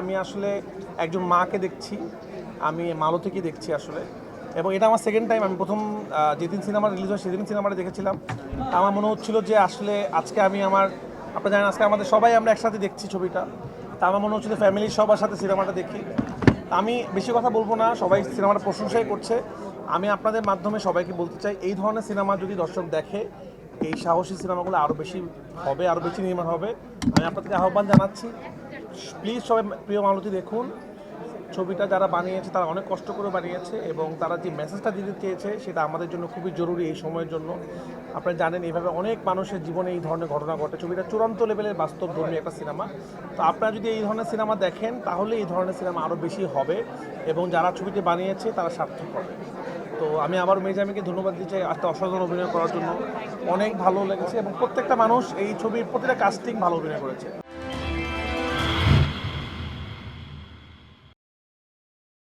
আমি আসলে একজন মাকে দেখছি, আমি মালো থেকে দেখছি আসলে। এবং এটা আমার সেকেন্ড টাইম আমি প্রথম যেদিন সিনেমা রিলিজ হয় সেদিন সিনেমাটা দেখেছিলাম। আমার মনে হচ্ছিল যে আসলে আজকে আমি আমার, আপনারা জানেন আজকে আমাদের সবাই আমরা একসাথে দেখছি ছবিটা। তা আমার মনে হচ্ছিল ফ্যামিলির সবার সাথে সিনেমাটা দেখি। আমি বেশি কথা বলব না, সবাই সিনেমাটা প্রশংসাই করছে। আমি আপনাদের মাধ্যমে সবাইকে বলতে চাই, এই ধরনের সিনেমা যদি দর্শক দেখে, এই সাহসী সিনেমাগুলো আরও বেশি হবে আরও বেশি নির্মাণ হবে। আমি আপনাদেরকে আহ্বান জানাচ্ছি প্লিজ সবাই প্রিয় মালতী দেখুন। ছবিটা যারা বানিয়েছে, তারা অনেক কষ্ট করে বানিয়েছে এবং তারা যে মেসেজটা দিতে চেয়েছে, সেটা আমাদের জন্য খুবই জরুরি এই সময়ের জন্য। আপনারা জানেন, এইভাবে অনেক মানুষের জীবনে এই ধরনের ঘটনা ঘটে। ছবিটা চূড়ান্ত লেভেলের বাস্তব ধর্মী একটা সিনেমা। তো আপনারা যদি এই ধরনের সিনেমা দেখেন, তাহলে এই ধরনের সিনেমা আরও বেশি হবে এবং যারা ছবিটি বানিয়েছে, তারা সার্থক হবে। তো আমি আবার মেজামিকে ধন্যবাদ দিতে চাই আজকে অসাধারণ অভিনয় করার জন্য। অনেক ভালো লেগেছে এবং প্রত্যেকটা মানুষ এই ছবির প্রতিটা কাস্টিং ভালো অভিনয় করেছে।